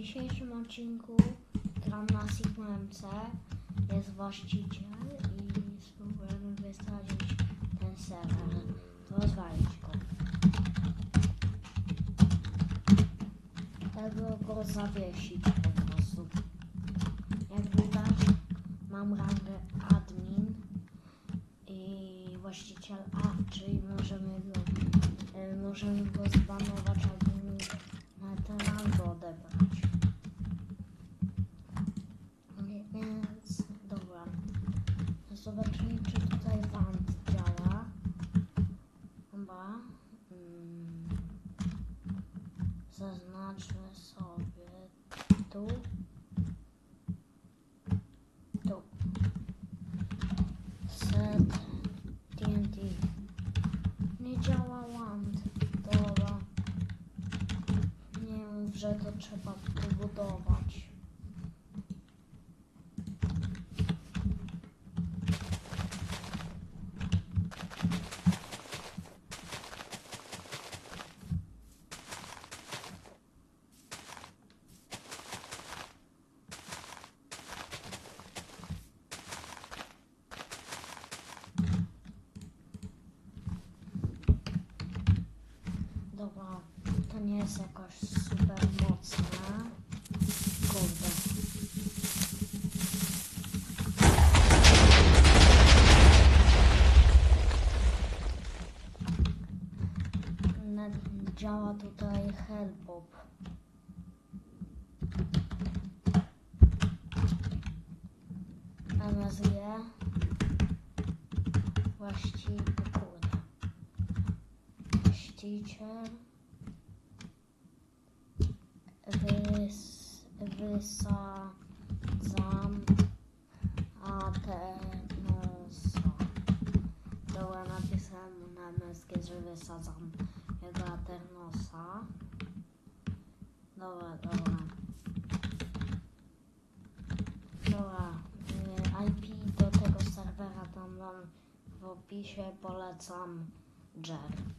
dzisiejszym odcinku gram na Sigma MC. Jest właściciel i spróbujemy wysadzić ten serwer. Rozwalić go. Tego go zawiesić po prostu. Jak widać mam rangę admin i właściciel A, czyli możemy go, e, możemy go zbanować albo mu na tę rangę odebrać. Nie, Więc dobra. Zobaczymy czy tutaj wand działa. Chyba. Mm, zaznaczmy sobie tu. Tu. Set TNT. Nie działa wand. Dobra. Nie mów, że to trzeba pobudować. Dobra, to nie jest jakoś super mocne. Kurde. Działa tutaj Hellpop. MSG. Właściwie. Właściciel. Wys, wysadzam Aternosa. Dobra, napisałem na MSG, że wysadzam jego Aternosa. Dobra, dobra. Dobra, y, IP do tego serwera tam wam w opisie polecam Jer.